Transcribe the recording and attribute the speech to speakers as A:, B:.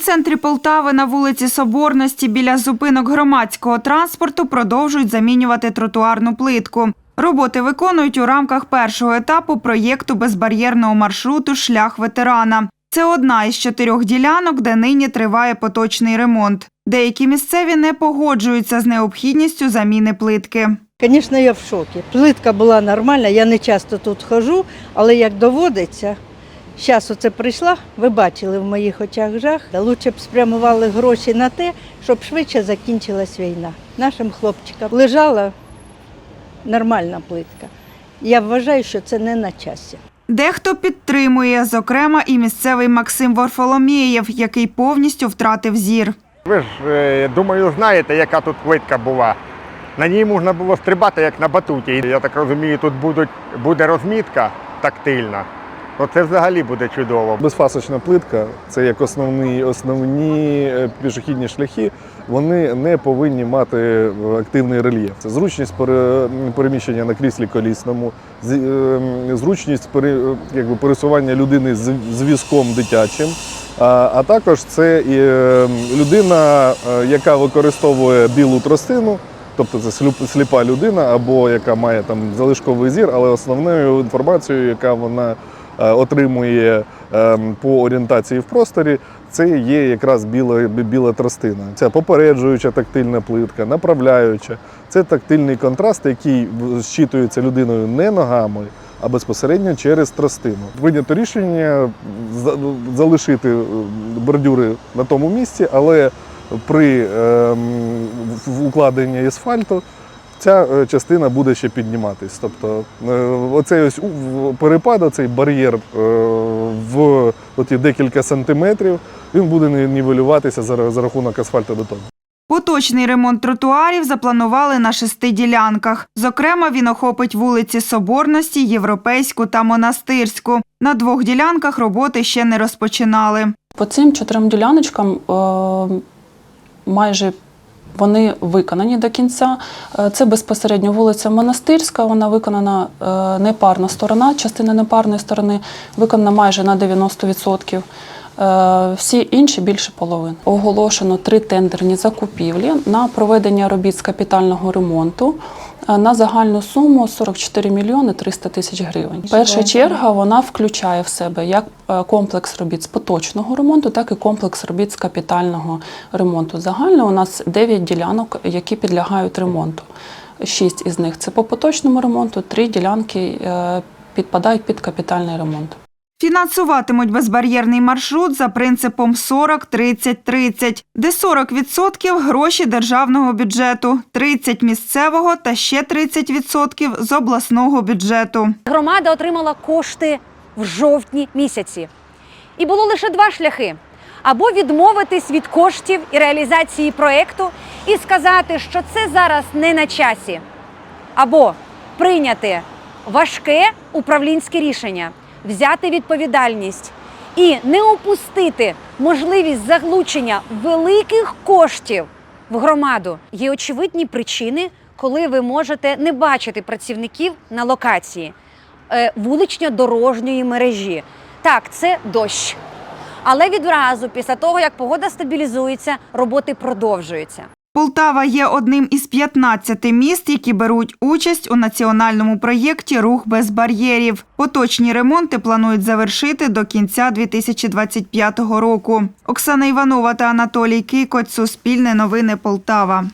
A: центрі Полтави на вулиці Соборності біля зупинок громадського транспорту продовжують замінювати тротуарну плитку. Роботи виконують у рамках першого етапу проєкту безбар'єрного маршруту Шлях ветерана. Це одна із чотирьох ділянок, де нині триває поточний ремонт. Деякі місцеві не погоджуються з необхідністю заміни плитки.
B: Звісно, я в шокі. Плитка була нормальна, я не часто тут хожу, але як доводиться, зараз оце прийшла, ви бачили в моїх очах жах. Лучше б спрямували гроші на те, щоб швидше закінчилась війна. Нашим хлопчикам лежала нормальна плитка. Я вважаю, що це не на часі.
A: Дехто підтримує, зокрема, і місцевий Максим Варфоломєєв, який повністю втратив зір.
C: Ви ж, е, думаю, знаєте, яка тут плитка була. На ній можна було стрибати, як на батуті. Я так розумію, тут будуть, буде розмітка тактильна. Оце взагалі буде чудово.
D: Безфасочна плитка це як основні, основні е, пішохідні шляхи. Вони не повинні мати е, активний рельєф. Це зручність переміщення на кріслі колісному, е, зручність якби, пересування людини з, візком дитячим. А, також це і людина, яка використовує білу тростину. Тобто це сліпа людина, або яка має там залишковий зір, але основною інформацією, яка вона отримує ем, по орієнтації в просторі, це є якраз біла, біла тростина. Це попереджуюча тактильна плитка, направляюча. Це тактильний контраст, який зчитується людиною не ногами, а безпосередньо через тростину. Прийнято рішення залишити е, бордюри на тому місці, але при ем, укладенні асфальту ця е, частина буде ще підніматись. Тобто е, оцей ось у- перепад, оцей бар'єр е, в оті декілька сантиметрів, він буде нівелюватися за, рахунок асфальту бетону.
A: Поточний ремонт тротуарів запланували на шести ділянках. Зокрема, він охопить вулиці Соборності, Європейську та Монастирську. На двох ділянках роботи ще не розпочинали.
E: По цим чотирьом діляночкам майже вони виконані до кінця. Е, Це безпосередньо вулиця Монастирська, вона виконана е, непарна сторона, частина непарної сторони виконана майже на 90%. Е, Всі інші більше половини. Оголошено три тендерні закупівлі на проведення робіт з капітального ремонту на загальну суму 44 мільйони 300 тисяч гривень. Перша черга вона включає в себе як е, комплекс робіт з поточного ремонту, так і комплекс робіт з капітального ремонту. Загально у нас 9 ділянок, які підлягають ремонту. Шість із них це по поточному ремонту, три ділянки е, підпадають під капітальний ремонт.
A: Фінансуватимуть безбар'єрний маршрут за принципом 40-30-30, де 40% – гроші державного бюджету, 30% – місцевого та ще 30% – з обласного бюджету.
F: Громада отримала кошти в жовтні місяці. І було лише два шляхи: або відмовитись від коштів і реалізації проєкту і сказати, що це зараз не на часі, або прийняти важке управлінське рішення, взяти відповідальність і не упустити можливість заглучення великих коштів в громаду. Є очевидні причини, коли ви можете не бачити працівників на локації е, вулично-дорожньої мережі. Так, це дощ. Але відразу, після того, як погода стабілізується, роботи продовжуються.
A: Полтава є одним із 15 міст, які беруть участь у національному проєкті Рух без бар'єрів. Поточні ремонти планують завершити до кінця 2025 року. Оксана Іванова та Анатолій Кикоць. Суспільне новини Полтава.